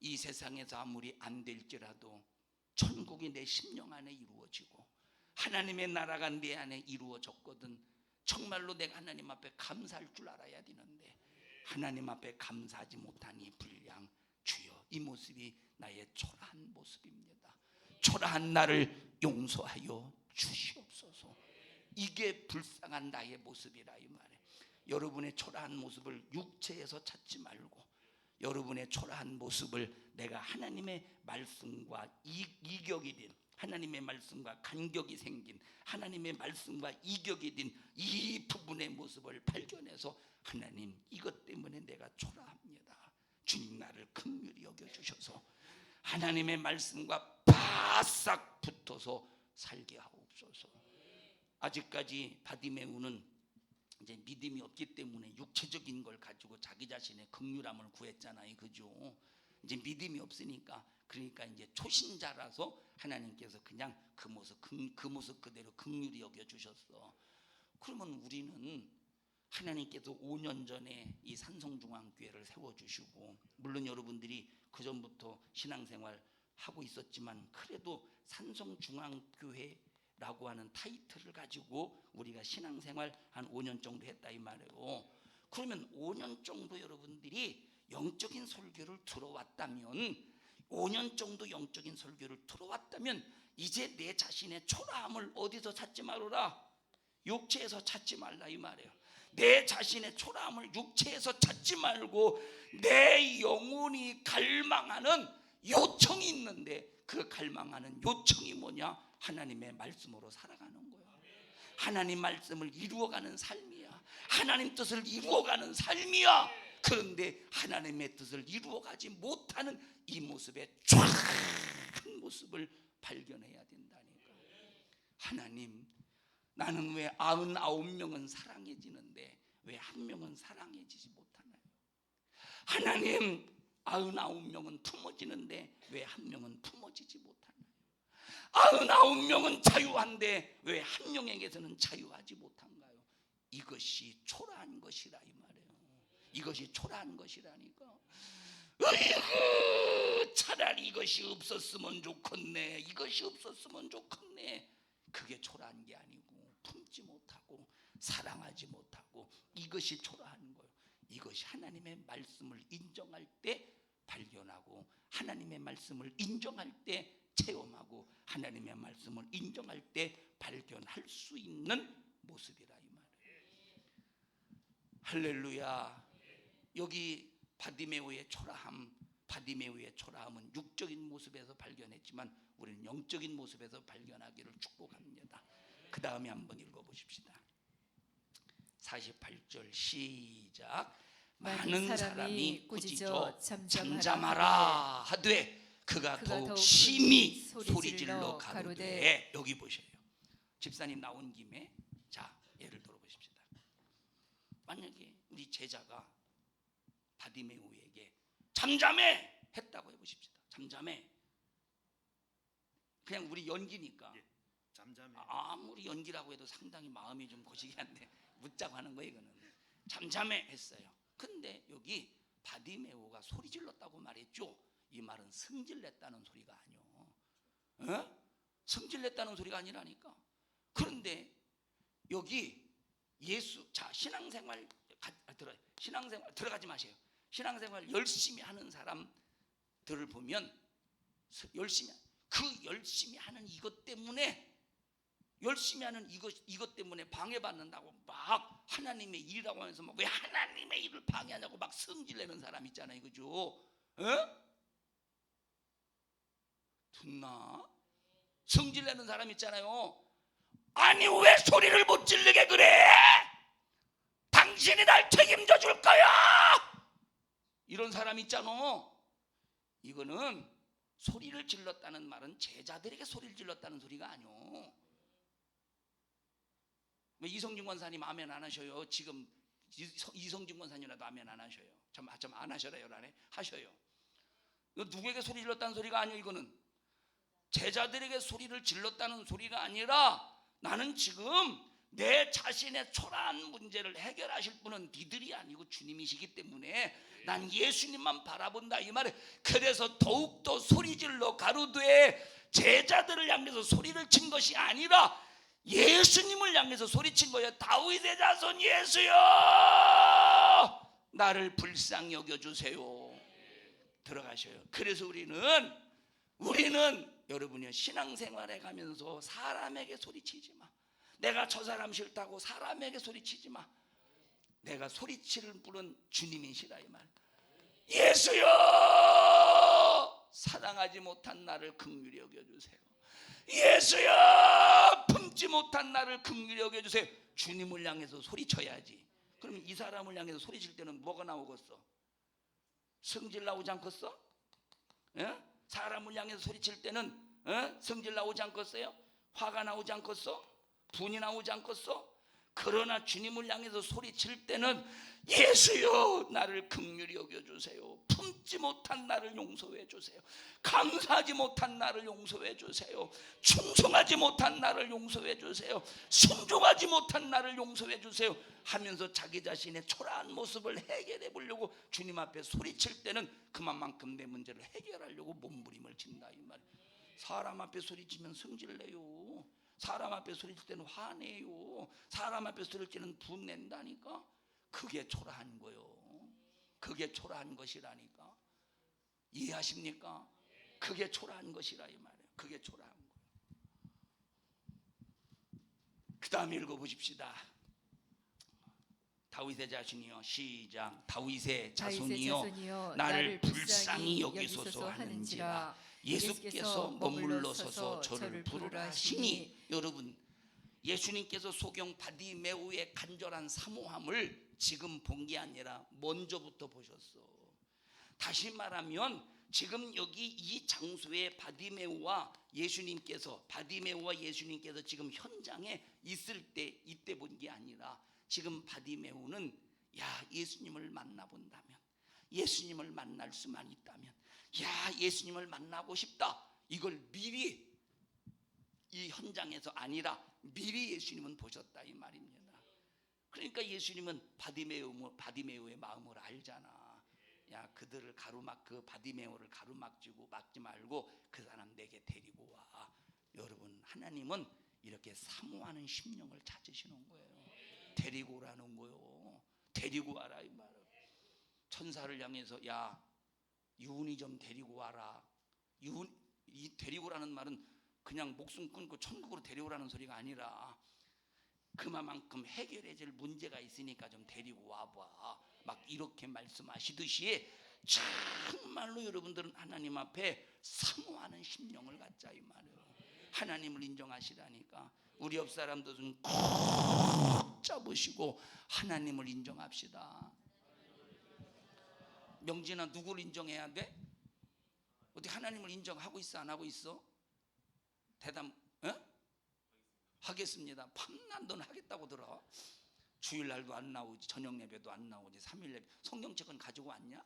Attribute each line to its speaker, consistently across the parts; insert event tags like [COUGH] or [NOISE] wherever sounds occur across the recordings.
Speaker 1: 이 세상에서 아무리 안 될지라도 천국이 내 심령 안에 이루어지고 하나님의 나라가 내 안에 이루어졌거든 정말로 내가 하나님 앞에 감사할 줄 알아야 되는데 하나님 앞에 감사하지 못하니 불량 주여. 이 모습이 나의 초라한 모습입니다. 초라한 나를 용서하여 주시옵소서. 이게 불쌍한 나의 모습이라 이 말이에요. 여러분의 초라한 모습을 육체에서 찾지 말고 여러분의 초라한 모습을 내가 하나님의 말씀과 이, 이격이 된 하나님의 말씀과 간격이 생긴 하나님의 말씀과 이격이 된 이 부분의 모습을 발견해서 하나님 이것 때문에 내가 초라합니다. 주님 나를 긍휼히 여겨 주셔서 하나님의 말씀과 바싹 붙어서 살게 하옵소서. 아직까지 바디메우는 이제 믿음이 없기 때문에 육체적인 걸 가지고 자기 자신의 극률함을 구했잖아요. 그죠? 이제 믿음이 없으니까 그러니까 이제 초신자라서 하나님께서 그냥 그 모습 그, 그 모습 그대로 극률이 여겨 주셨어. 그러면 우리는 하나님께서 5년 전에 이 산성중앙교회를 세워 주시고 물론 여러분들이 그 전부터 신앙생활 하고 있었지만 그래도 산성중앙교회 라고 하는 타이틀을 가지고 우리가 신앙생활 한 5년 정도 했다 이 말이에요. 그러면 5년 정도 여러분들이 영적인 설교를 들어왔다면 5년 정도 영적인 설교를 들어왔다면 이제 내 자신의 초라함을 어디서 찾지 말아라? 육체에서 찾지 말라 이 말이에요. 내 자신의 초라함을 육체에서 찾지 말고 내 영혼이 갈망하는 요청이 있는데 그 갈망하는 요청이 뭐냐 하나님의 말씀으로 살아가는 거예요 하나님 말씀을 이루어가는 삶이야 하나님 뜻을 이루어가는 삶이야 그런데 하나님의 뜻을 이루어가지 못하는 이 모습의 쫙한 모습을 발견해야 된다니까. 하나님, 나는 왜 아흔아홉 명은 사랑해지는데 왜 한 명은 사랑해지지 못하나요? 하나님, 아흔아홉 명은 품어지는데 왜 한 명은 품어지지 못하나요? 아흔아홉 명은 자유한데 왜 한 명에게서는 자유하지 못한가요? 이것이 초라한 것이라 이 말이에요. 이것이 초라한 것이라니까. 으이구, 차라리 이것이 없었으면 좋겠네. 이것이 없었으면 좋겠네. 그게 초라한 게 아니고 품지 못하고 사랑하지 못하고 이것이 초라한 거예요. 이것이 하나님의 말씀을 인정할 때 발견하고 하나님의 말씀을 인정할 때 체험하고 하나님의 말씀을 인정할 때 발견할 수 있는 모습이라 이 말이에요. 할렐루야. 여기 바디메오의 초라함, 바디메오의 초라함은 육적인 모습에서 발견했지만 우리는 영적인 모습에서 발견하기를 축복합니다. 그 다음에 한번 읽어보십시다. 48절 시작. 많은 사람이 꾸짖어 잠잠하라 하되 그가 더욱 심히 소리질러 가로되 여기 보셔요. 집사님 나온 김에 자 예를 들어보십시다. 만약에 우리 제자가 바디메오에게 잠잠해 했다고 해보십시다. 잠잠해. 그냥 우리 연기니까
Speaker 2: 예, 잠잠해.
Speaker 1: 아무리 연기라고 해도 상당히 마음이 좀 거시기 한데 [LAUGHS] 묻자고 하는 거예요 이거는 잠잠해 했어요 근데 여기 바디메오가 소리 질렀다고 말했죠 이 말은 승질 냈다는 소리가 아니요 어? 승질 냈다는 소리가 아니라니까 그런데 여기 예수 자 신앙생활 가, 아, 들어 신앙생활 들어가지 마세요 신앙생활 열심히 하는 사람들을 보면 서- 열심히 그 열심히 하는 이것 때문에 열심히 하는 이것 이것 때문에 방해받는다고 막 하나님의 일이라고 하면서 막 왜 하나님의 일을 방해하냐고 막 성질내는 사람 있잖아요, 그죠? 어? 듣나? 성질 내는 사람 있잖아요. 아니 왜 소리를 못 지르게 그래? 당신이 날 책임져 줄 거야. 이런 사람 있잖아. 이거는 소리를 질렀다는 말은 제자들에게 소리를 질렀다는 소리가 아니오. 왜 이성준 권사님 아멘 안 하셔요? 지금 이성- 이성준 권사님이라도 아멘 안 하셔요. 좀안 하셔라요, 라네 하셔요. 이거 누구에게 소리 질렀다는 소리가 아니에요. 이거는 제자들에게 소리를 질렀다는 소리가 아니라 나는 지금 내 자신의 초라한 문제를 해결하실 분은 니들이 아니고 주님이시기 때문에 난 예수님만 바라본다 이 말에 그래서 더욱더 소리질러 가로되 제자들을 향해서 소리를 친 것이 아니라 예수님을 향해서 소리친 거예요. 다윗의 자손 예수여! 나를 불쌍히 여겨주세요. 들어가셔요. 그래서 우리는 우리는 여러분이요 신앙생활에 가면서 사람에게 소리치지 마 내가 저 사람 싫다고 사람에게 소리치지 마. 내가 소리치는 분은 주님이시라 이 말. 예수여 사랑하지 못한 나를 긍휼히 여겨 주세요. 예수여 품지 못한 나를 긍휼히 여겨 주세요. 주님을 향해서 소리쳐야지. 그러면 이 사람을 향해서 소리칠 때는 뭐가 나오겠어? 성질 나오지 않겠어? 예? 사람을 향해서 소리칠 때는 예? 성질 나오지 않겠어요? 화가 나오지 않겠어? 분이 나오지 않겠어? 그러나 주님을 향해서 소리칠 때는 예수여 나를 긍휼히 여겨주세요. 품지 못한 나를 용서해 주세요. 감사하지 못한 나를 용서해 주세요. 충성하지 못한 나를 용서해 주세요. 순종하지 못한 나를 용서해 주세요. 하면서 자기 자신의 초라한 모습을 해결해 보려고 주님 앞에 소리칠 때는 그만큼 내 문제를 해결하려고 몸부림을 친다 이 말. 사람 앞에 소리치면 성질내요. 사람 앞에 소리칠 때는 화내요. 사람 앞에 소리칠 때는 분낸다니까. 그게 초라한 거요. 그게 초라한 것이라니까. 이해하십니까? 그게 초라한 것이라 이 말이에요. 그게 초라한 거. 그 다음에 읽어보십시다. 다윗의 자손이요 시작 다윗의 자손이요 나를 불쌍히 여기소서 하는지라 예수께서 머물러 서서 저를 부르라 하시니 여러분 예수님께서 소경 바디메우의 간절한 사모함을 지금 본 게 아니라 먼저부터 보셨어. 다시 말하면 지금 여기 이 장소에 바디메우와 예수님께서 바디메우와 예수님께서 지금 현장에 있을 때 이때 본 게 아니라 지금 바디메우는 야 예수님을 만나 본다면 예수님을 만날 수만 있다면 야 예수님을 만나고 싶다 이걸 미리 이 현장에서 아니라 미리 예수님은 보셨다 이 말입니다. 그러니까 예수님은 바디메우 바디메우의 마음을 알잖아. 야 그들을 가로막 그 바디메우를 가로막지고 막지 말고 그 사람 내게 데리고 와. 여러분 하나님은 이렇게 사모하는 심령을 찾으시는 거예요. 데리고 오라는 거요. 데리고 와라 이 말은. 천사를 향해서 야 유은이 좀 데리고 와라. 유은 이 데리고라는 말은 그냥 목숨 끊고 천국으로 데려오라는 소리가 아니라 그만큼 해결해질 문제가 있으니까 좀 데리고 와봐. 막 이렇게 말씀하시듯이 정말로 여러분들은 하나님 앞에 사모하는 심령을 갖자 이 말이에요. 하나님을 인정하시라니까 우리 옆 사람도 좀콕 잡으시고 하나님을 인정합시다. 명진아 누구를 인정해야 돼? 어떻게 하나님을 인정하고 있어 안 하고 있어? 대답 어? 하겠습니다. 밤낮 넌 하겠다고 들어. 주일날도 안 나오지, 저녁 예배도 안 나오지, 삼일 예배. 성경책은 가지고 왔냐?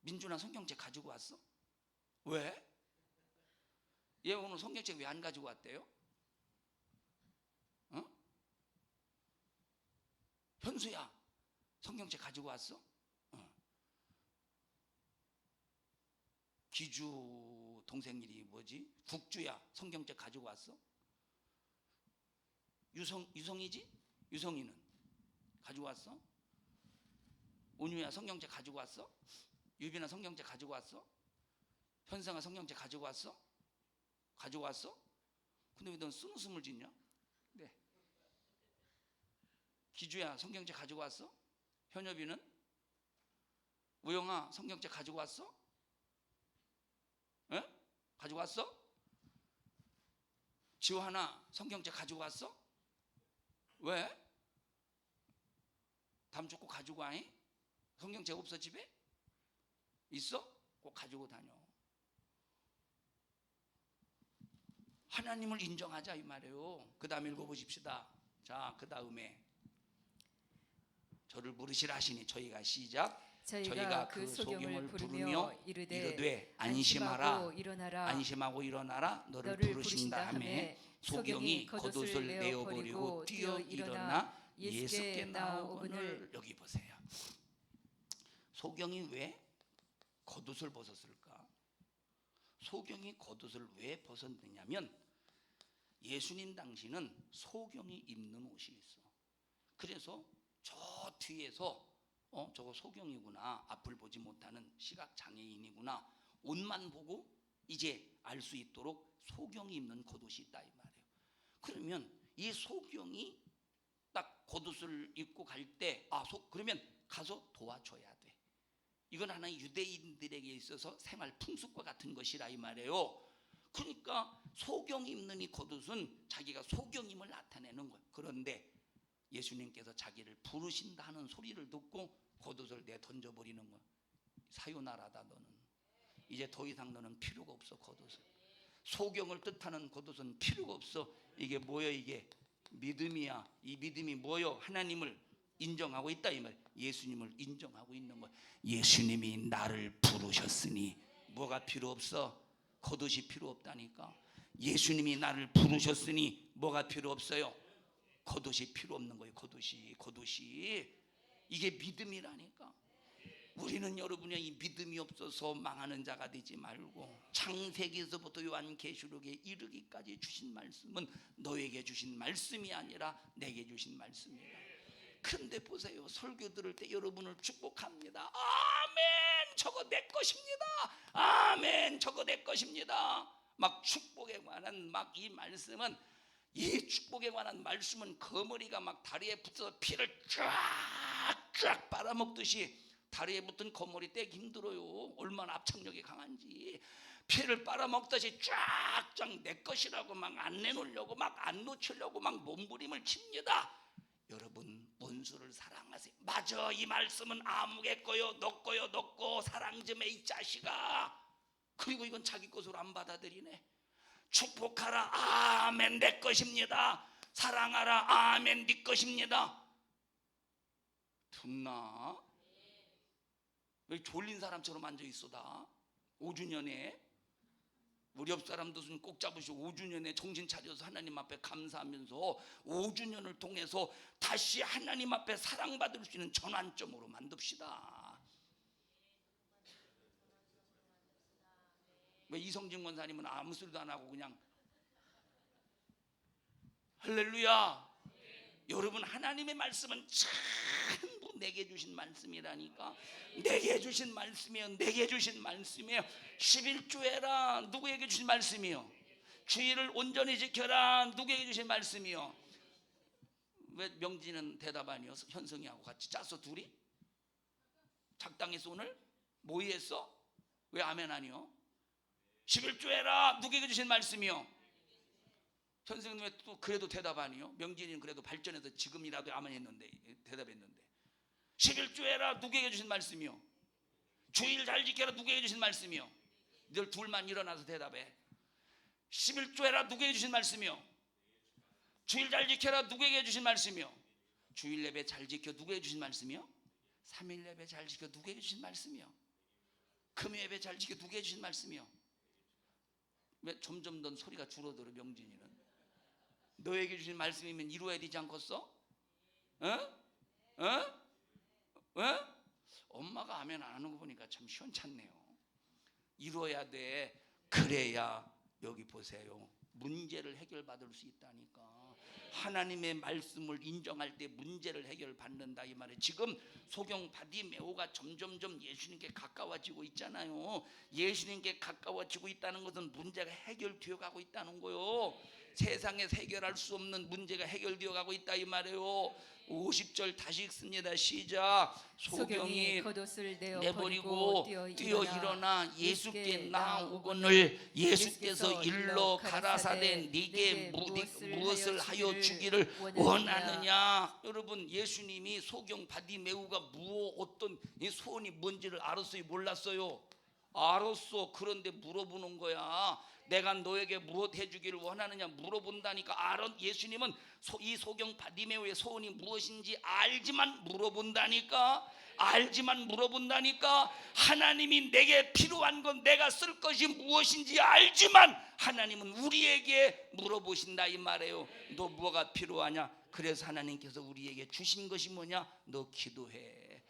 Speaker 1: 민준아 성경책 가지고 왔어? 왜? 얘 오늘 성경책 왜 안 가지고 왔대요? 어? 현수야 성경책 가지고 왔어? 어. 기주 동생 일이 뭐지? 국주야 성경책 가지고 왔어? 유성 유성이지? 유성이는 가지고 왔어? 온유야 성경책 가지고 왔어? 유빈아 성경책 가지고 왔어? 현상아 성경책 가지고 왔어? 가지고 왔어? 근데 왜 넌 쓴웃음을 짓냐? 네. 기주야 성경책 가지고 왔어? 현엽이는? 우영아 성경책 가지고 왔어? 에? 가지고 왔어? 지호하나 성경책 가지고 왔어? 왜? 주꼭 가지고 와잉? 성경책 없어 집에? 있어? 꼭 가지고 다녀. 하나님을 인정하자 이 말이에요. 그 다음 읽어보십시다. 자, 그 다음에 저를 부르시라 하시니 저희가 시작.
Speaker 2: 저희가 그 소경을 부르며 이르되
Speaker 1: 이르되 안심하라
Speaker 2: 일어나라
Speaker 1: 안심하고 일어나라 너를,
Speaker 2: 너를
Speaker 1: 부르신다 하매 소경이 겉옷을 내어버리고 뛰어 일어나 예수께 나오거늘 여기 보세요. 소경이 왜 겉옷을 벗었을까? 소경이 겉옷을 왜 벗었느냐면 예수님 당시는 소경이 입는 옷이 있어. 그래서 저 뒤에서 어 저거 소경이구나 앞을 보지 못하는 시각 장애인이구나 옷만 보고 이제 알 수 있도록 소경이 입는 겉옷이 있다 이 말이에요. 그러면 이 소경이 딱 겉옷을 입고 갈 때 아 소 그러면 가서 도와줘야 돼. 이건 하나의 유대인들에게 있어서 생활 풍습과 같은 것이라 이 말이에요. 그러니까 소경 입는 이 겉옷은 자기가 소경임을 나타내는 거예요. 그런데 예수님께서 자기를 부르신다는 소리를 듣고 겉옷을 내 던져버리는 거야. 사요나라다 너는. 이제 더 이상 너는 필요가 없어 겉옷은. 소경을 뜻하는 겉옷은 필요가 없어. 이게 뭐야 이게 믿음이야. 이 믿음이 뭐요? 하나님을 인정하고 있다 이 말. 예수님을 인정하고 있는 거야. 예수님이 나를 부르셨으니 뭐가 필요 없어? 겉옷이 필요 없다니까. 예수님이 나를 부르셨으니 뭐가 필요 없어요? 겉옷이 필요 없는 거예요. 겉옷이 겉옷이 이게 믿음이라니까. 우리는 여러분의 이 믿음이 없어서 망하는 자가 되지 말고 창세기에서부터 요한 계시록에 이르기까지 주신 말씀은 너에게 주신 말씀이 아니라 내게 주신 말씀이다. 그런데 보세요. 설교 들을 때 여러분을 축복합니다. 아멘. 저거 내 것입니다. 아멘. 저거 내 것입니다. 막 축복에 관한 막 이 말씀은 이 축복에 관한 말씀은 거머리가 막 다리에 붙어서 피를 쫙쫙 빨아먹듯이 다리에 붙은 거머리 떼기 힘들어요. 얼마나 압착력이 강한지. 피를 빨아먹듯이 쫙쫙 내 것이라고 막 안 내놓으려고 막 안 놓치려고 막 몸부림을 칩니다. 여러분 원수를 사랑하세요. 맞아 이 말씀은 아무개 거요 너 거요 너거 사랑 좀 해 이 자식아. 그리고 이건 자기 것으로 안 받아들이네. 축복하라 아멘 내 것입니다. 사랑하라 아멘 네 것입니다. 듣나? 왜 졸린 사람처럼 앉아 있어다? 5주년에 우리 옆 사람도 꼭 잡으시고 5주년에 정신 차려서 하나님 앞에 감사하면서 5주년을 통해서 다시 하나님 앞에 사랑받을 수 있는 전환점으로 만듭시다. 왜 이성진 권사님은 아무 소리도 안 하고 그냥 할렐루야. 여러분 하나님의 말씀은 전부 내게 주신 말씀이라니까. 내게 주신 말씀이요. 내게 주신 말씀이에요. 11조에라. 누구에게 주신 말씀이요? 주의를 온전히 지켜라. 누구에게 주신 말씀이요? 왜 명진은 대답 아니요? 현성이하고 같이 짰어 둘이? 작당했어 오늘 모의했어? 왜 아멘 아니요 11조에라 누구에게 주신 말씀이요 선생님 왜또 그래도 대답 아니요? 명진이는 그래도 발전해서 지금이라도 아멘 했는데 대답했는데 11조에라 누구에게 주신 말씀이요? 주일 잘 지켜라 누구에게 주신 말씀이요? 늘 둘만 일어나서 대답해 11조에라 누구에게 주신 말씀이요? 주일 잘 지켜라 누구에게 주신 말씀이요? 주일 예배 잘 지켜 누구에게 주신 말씀이요? 3일 예배 잘 지켜 누구에게 주신 말씀이요? 금요 예배 잘 지켜 누구에게 주신 말씀이요? 왜 점점 더 소리가 줄어들어 명진이는 너에게 주신 말씀이면 이루어야 되지 않겠어? 어? 어? 어? 엄마가 아멘 안 하는 거 보니까 참 시원찮네요. 이루어야 돼. 그래야 여기 보세요. 문제를 해결받을 수 있다니까. 하나님의 말씀을 인정할 때 문제를 해결받는다 이 말이에요. 지금 소경 바디메오가 점점점 예수님께 가까워지고 있잖아요. 예수님께 가까워지고 있다는 것은 문제가 해결되어 가고 있다는 거요. 세상에 해결할 수 없는 문제가 해결되어 가고 있다 이 말이에요. 50절 다시 읽습니다. 시작. 소경이
Speaker 2: 겉옷을 내버리고
Speaker 1: 뛰어 일어나 예수께 나오거늘 예수께서 일러 가라사대 네게 무엇을 하여 주기를 원하느냐 여러분 예수님이 소경 바디메우가 무엇 어떤 이 소원이 뭔지를 알았어요 몰랐어요 알았어. 그런데 물어보는 거야. 내가 너에게 무엇 해주기를 원하느냐 물어본다니까. 알아. 예수님은 소- 이 소경 바디메오의 소원이 무엇인지 알지만 물어본다니까. 알지만 물어본다니까. 하나님이 내게 필요한 건 내가 쓸 것이 무엇인지 알지만 하나님은 우리에게 물어보신다 이 말이에요. 너 뭐가 필요하냐? 그래서 하나님께서 우리에게 주신 것이 뭐냐? 너 기도해.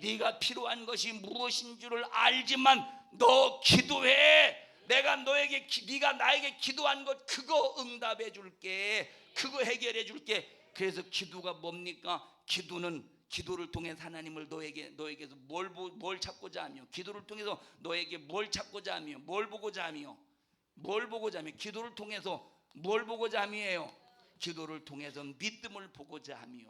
Speaker 1: 네가 필요한 것이 무엇인 줄을 알지만 너 기도해. 내가 너에게 기- 네가 나에게 기도한 것 그거 응답해 줄게. 그거 해결해 줄게. 그래서 기도가 뭡니까? 기도는 기도를 통해서 하나님을 너에게 너에게서 뭘, 보- 뭘 찾고자 하며 기도를 통해서 너에게 뭘 찾고자 하며 뭘 보고자 하며 뭘 보고자 하며 기도를 통해서 뭘 보고자 함이에요. 기도를 통해서 믿음을 보고자 하며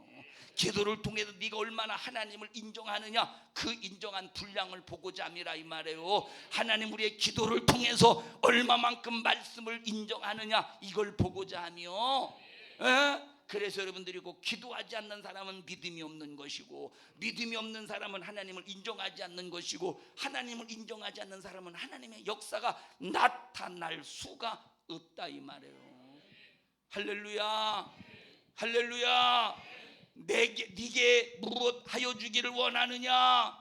Speaker 1: 기도를 통해서 네가 얼마나 하나님을 인정하느냐 그 인정한 분량을 보고자 함이라 이 말이에요. 하나님 우리의 기도를 통해서 얼마만큼 말씀을 인정하느냐 이걸 보고자 하며 에? 그래서 여러분들이 꼭 기도하지 않는 사람은 믿음이 없는 것이고 믿음이 없는 사람은 하나님을 인정하지 않는 것이고 하나님을 인정하지 않는 사람은 하나님의 역사가 나타날 수가 없다 이 말이에요. 할렐루야. 할렐루야. 내게 네게 무엇 하여 주기를 원하느냐?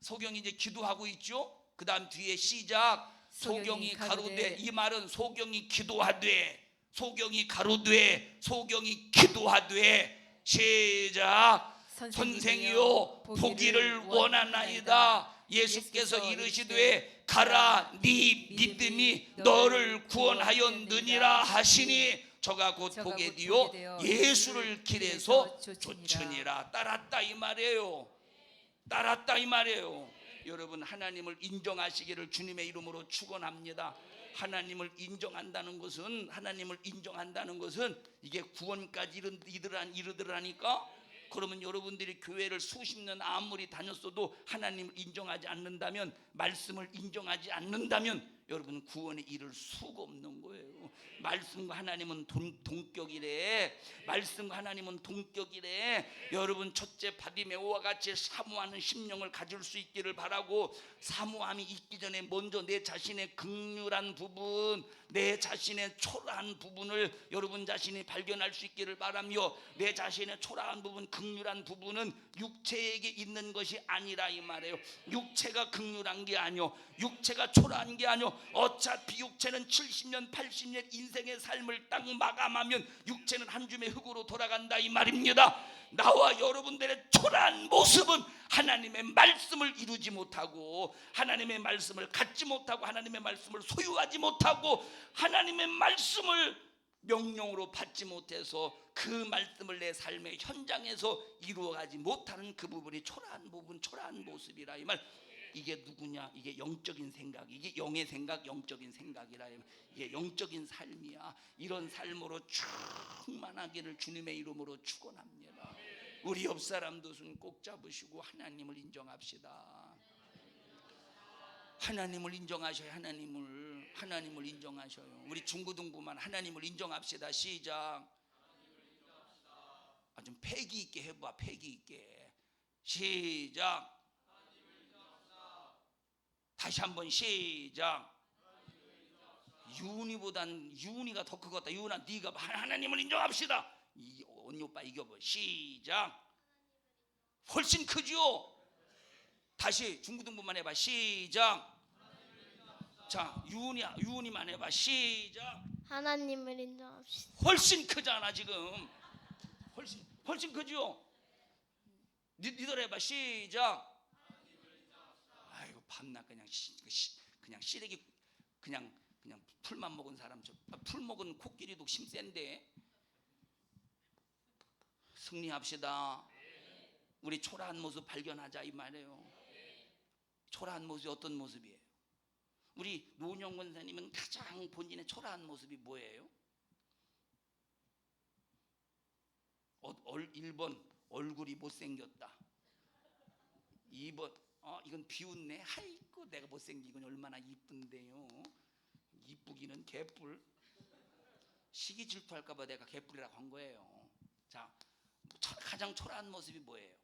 Speaker 1: 소경이 이제 기도하고 있죠. 그다음 뒤에 시작. 소경이
Speaker 2: 소경이
Speaker 1: 가로되
Speaker 2: 가로되
Speaker 1: 이 말은 소경이 기도하되 소경이 가로되 소경이 기도하되. 시작. 선생이요 보기를 원하나이다. 예수께서 이르시되 가라 네 믿음이 너를 구원하였느니라 하시니 저가 곧
Speaker 2: 저가
Speaker 1: 보게
Speaker 2: 곧
Speaker 1: 되어
Speaker 2: 보게 되어
Speaker 1: 예수를 길에서
Speaker 2: 쫓으니라.
Speaker 1: 쫓으니라 따랐다 이 말이에요 따랐다 이 말이에요 여러분 하나님을 인정하시기를 주님의 이름으로 축원합니다 하나님을 인정한다는 것은 하나님을 인정한다는 것은 이게 구원까지 이르- 이르라 이르더라니까 그러면 여러분들이 교회를 수십 년 아무리 다녔어도 하나님을 인정하지 않는다면 말씀을 인정하지 않는다면 여러분 구원에 이를 수가 없는. 말씀과 하나님은 동, 동격이래. 말씀과 하나님은 동격이래. 여러분 첫째 바디메오와 같이 사모하는 심령을 가질 수 있기를 바라고 사모함이 있기 전에 먼저 내 자신의 극률한 부분, 내 자신의 초라한 부분을 여러분 자신이 발견할 수 있기를 바라며 내 자신의 초라한 부분, 극률한 부분은 육체에게 있는 것이 아니라 이 말이에요. 육체가 극률한 게 아니요, 육체가 초라한 게 아니요. 어차피 육체는 70년, 80년 인생 의 삶을 딱 마감하면 육체는 한 줌의 흙으로 돌아간다 이 말입니다. 나와 여러분들의 초라한 모습은 하나님의 말씀을 이루지 못하고 하나님의 말씀을 갖지 못하고 하나님의 말씀을 소유하지 못하고 하나님의 말씀을 명령으로 받지 못해서 그 말씀을 내 삶의 현장에서 이루어가지 못하는 그 부분이 초라한 부분, 초라한 모습이라 이 말. 이게 누구냐? 이게 영적인 생각, 이게 영의 생각, 영적인 생각이라. 이게 영적인 삶이야. 이런 삶으로 충만하기를 주님의 이름으로 축원합니다. 우리 옆 사람도 손꼭 잡으시고 하나님을 인정합시다. 하나님을 인정하셔야 하나님을 하나님을 인정하셔요. 우리 중고등부만 하나님을 인정합시다. 시작. 아, 좀 패기 있게 해봐. 패기 있게. 시작. 다시 한번 시작. 유은이보단 유은이가 더 크겠다. 유은아, 네가 하나님을 인정합시다. 이 언니 오빠 이겨봐. 시작. 훨씬 크죠. 다시 중고등부만 해봐. 시작. 자, 유은이야, 유은이만 해봐. 시작.
Speaker 3: 하나님을 인정합시다.
Speaker 1: 훨씬 크잖아 지금. 훨씬 훨씬. 니, 니들 해봐. 시작. 밤낮 그냥 시, 그 시, 그냥 시래기 그냥 그냥 풀만 먹은 사람 저 아, 풀 먹은 코끼리도 힘 센데 승리합시다. 우리 초라한 모습 발견하자 이 말이에요. 초라한 모습이 어떤 모습이에요? 우리 노영 권사님은 가장 본인의 초라한 모습이 뭐예요? 어, 얼, 1번 얼굴이 못생겼다. 2번 어 이건 비웃네. 아이고 내가 못생긴 건 얼마나 이쁜데요. 이쁘기는 개뿔. 시기 질투할까 봐 내가 개뿔이라고 한 거예요. 자, 초- 가장 초라한 모습이 뭐예요?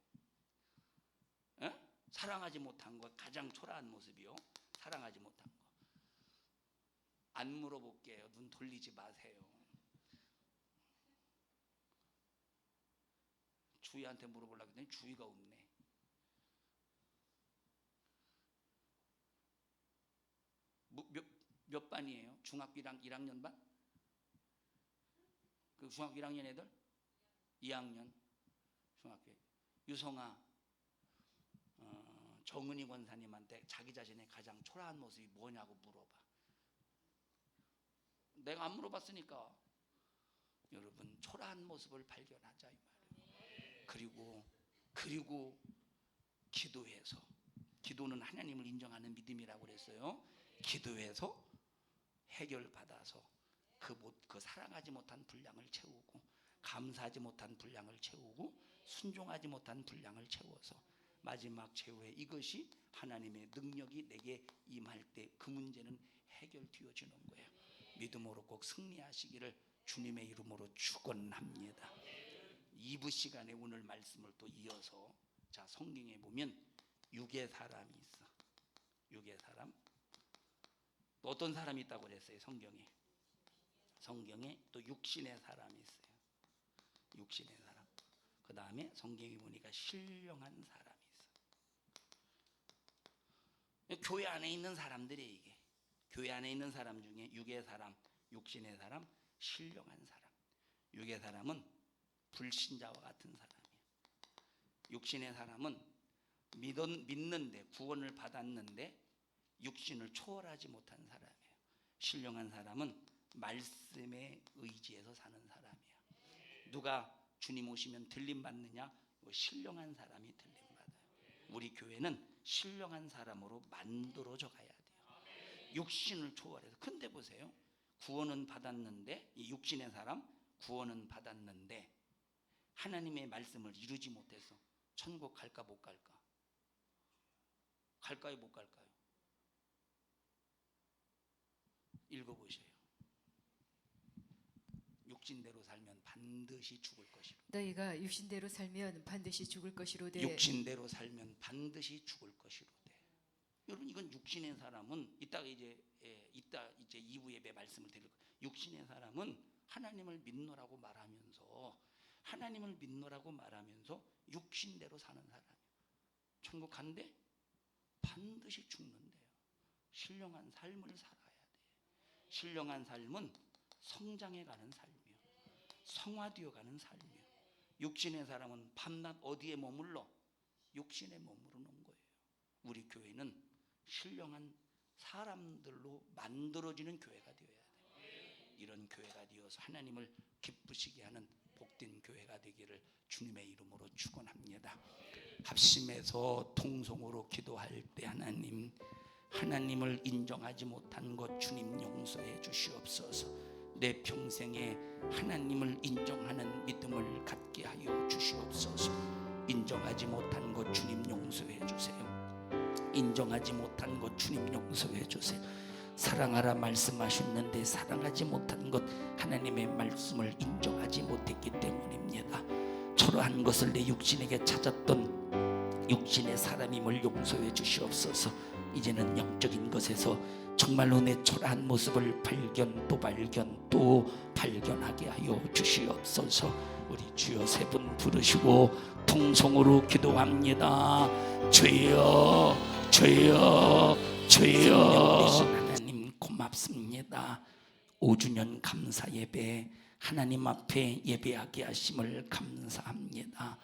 Speaker 1: 에? 사랑하지 못한 것 가장 초라한 모습이요. 사랑하지 못한 거. 안 물어볼게요. 눈 돌리지 마세요. 주희한테 물어보려고 했더니 주희가 없네. 뭐, 몇, 몇 반이에요? 중학교 1학, 1학년 반? 그 중학교 1학년 애들? 2학년 중학교 유성아 어, 정은희 권사님한테 자기 자신의 가장 초라한 모습이 뭐냐고 물어봐 내가 안 물어봤으니까 여러분 초라한 모습을 발견하자 이 말이에요 그리고 그리고 기도해서 기도는 하나님을 인정하는 믿음이라고 그랬어요 기도해서 해결받아서 그, 못, 그 사랑하지 못한 분량을 채우고 감사하지 못한 분량을 채우고 순종하지 못한 분량을 채워서 마지막 최후에 이것이 하나님의 능력이 내게 임할 때 그 문제는 해결되어지는 거예요. 믿음으로 꼭 승리하시기를 주님의 이름으로 축원합니다. 2부 시간에 오늘 말씀을 또 이어서 자 성경에 보면 육의 사람이 있어. 육의 사람. 또 어떤 사람이 있다고 그랬어요 성경에. 성경에 또 육신의 사람이 있어요. 육신의 사람. 그 다음에 성경에 보니까 신령한 사람이 있어. 교회 안에 있는 사람들이 이게. 교회 안에 있는 사람 중에 육의 사람, 육신의 사람, 신령한 사람. 육의 사람은 불신자와 같은 사람이에요. 육신의 사람은 믿은, 믿는데 구원을 받았는데 육신을 초월하지 못한 사람이에요. 신령한 사람은 말씀에 의지해서 사는 사람이에요. 누가 주님 오시면 들림 받느냐? 뭐 신령한 사람이 들림 받아요. 우리 교회는 신령한 사람으로 만들어져 가야 돼요. 육신을 초월해서. 근데 보세요. 구원은 받았는데 이 육신의 사람 구원은 받았는데 하나님의 말씀을 이루지 못해서 천국 갈까 못 갈까? 갈까요 못 갈까요? 읽어보세요. 육신대로 살면 반드시 죽을 것이로.
Speaker 2: 너희가 육신대로 살면 반드시 죽을 것이로되
Speaker 1: 육신대로 살면 반드시 죽을 것이로되. 여러분 이건 육신의 사람은 이따가 이제 예, 이따 이제 이부 예배 말씀을 드릴 거예요. 육신의 사람은 하나님을 믿노라고 말하면서 하나님을 믿노라고 말하면서 육신대로 사는 사람이에요. 천국 간대 반드시 죽는데요. 신령한 삶을 살아야 돼. 신령한 삶은 성장해 가는 삶이요. 성화되어 가는 삶이요. 육신의 사람은 밤낮 어디에 머물러? 육신에 머무르는 거예요. 우리 교회는 신령한 사람들로 만들어지는 교회가 되어야 돼요. 이런 교회가 되어서 하나님을 기쁘시게 하는 복된 교회가 되기를 주님의 이름으로 축원합니다. 합심해서 통성으로 기도할 때 하나님 하나님을 인정하지 못한 것 주님 용서해 주시옵소서. 내 평생에 하나님을 인정하는 믿음을 갖게 하여 주시옵소서. 인정하지 못한 것 주님 용서해 주세요. 인정하지 못한 것 주님 용서해 주세요. 사랑하라 말씀하셨는데 사랑하지 못한 것 하나님의 말씀을 인정하지 못했기 때문입니다. 초라한 것을 내 육신에게 찾았던 육신의 사람임을 용서해 주시옵소서. 이제는 영적인 것에서 정말로 내 초라한 모습을 발견 또 발견 또 발견하게 하여 주시옵소서. 우리 주여 세 분 부르시고 통성으로 기도합니다. 주여, 주여, 주여. 하나님 고맙습니다. 5주년 감사 예배 하나님 앞에 예배하게 하심을 감사합니다.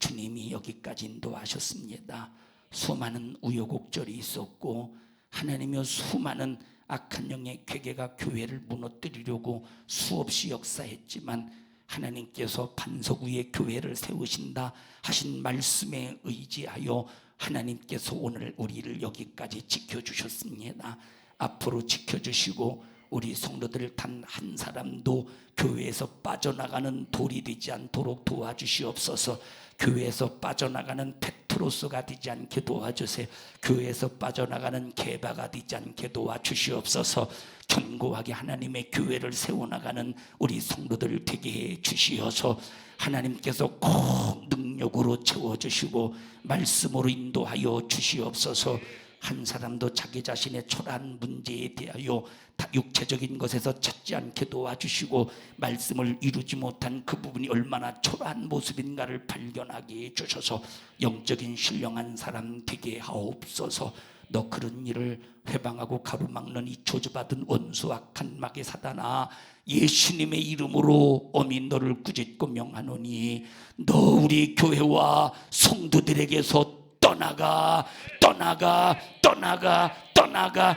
Speaker 1: 주님이 여기까지 인도하셨습니다. 수많은 우여곡절이 있었고 하나님의 수많은 악한 영의 괴계가 교회를 무너뜨리려고 수없이 역사했지만 하나님께서 반석 위에 교회를 세우신다 하신 말씀에 의지하여 하나님께서 오늘 우리를 여기까지 지켜주셨습니다. 앞으로 지켜주시고 우리 성도들 단 한 사람도 교회에서 빠져나가는 돌이 되지 않도록 도와주시옵소서. 교회에서 빠져나가는 페트로스가 되지 않게 도와주세요. 교회에서 빠져나가는 개바가 되지 않게 도와주시옵소서. 견고하게 하나님의 교회를 세워나가는 우리 성도들 되게 해 주시어서 하나님께서 꼭 능력으로 채워주시고 말씀으로 인도하여 주시옵소서. 한 사람도 자기 자신의 초라한 문제에 대하여 다 육체적인 것에서 찾지 않게 도와주시고 말씀을 이루지 못한 그 부분이 얼마나 초라한 모습인가를 발견하게 해주셔서 영적인 신령한 사람 되게 하옵소서. 너 그런 일을 회방하고 가로막는 이 저주받은 원수 악한 마귀 사단아 예수님의 이름으로 어미 너를 꾸짖고 명하노니 너 우리 교회와 성도들에게서 떠나가 떠나가 떠나가 떠나가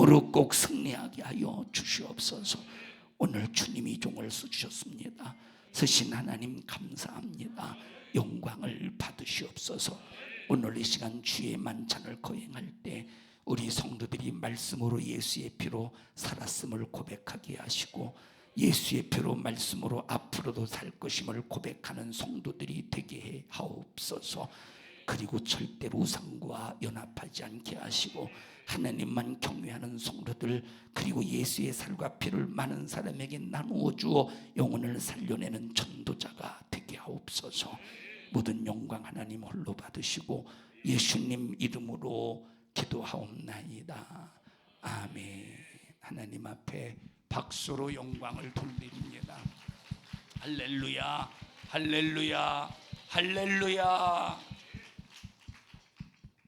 Speaker 1: 믿음으로 꼭 승리하게 하여 주시옵소서. 오늘 주님이 종을 써주셨습니다. 쓰신 하나님 감사합니다. 영광을 받으시옵소서. 오늘 이 시간 주의 만찬을 거행할 때 우리 성도들이 말씀으로 예수의 피로 살았음을 고백하게 하시고 예수의 피로 말씀으로 앞으로도 살 것임을 고백하는 성도들이 되게 해 하옵소서. 그리고 절대로 우상과 연합하지 않게 하시고 하나님만 경외하는 성도들 그리고 예수의 살과 피를 많은 사람에게 나누어 주어 영혼을 살려내는 전도자가 되게 하옵소서. 모든 영광 하나님 홀로 받으시고 예수님 이름으로 기도하옵나이다. 아멘. 하나님 앞에 박수로 영광을 돌립니다. 할렐루야. 할렐루야. 할렐루야.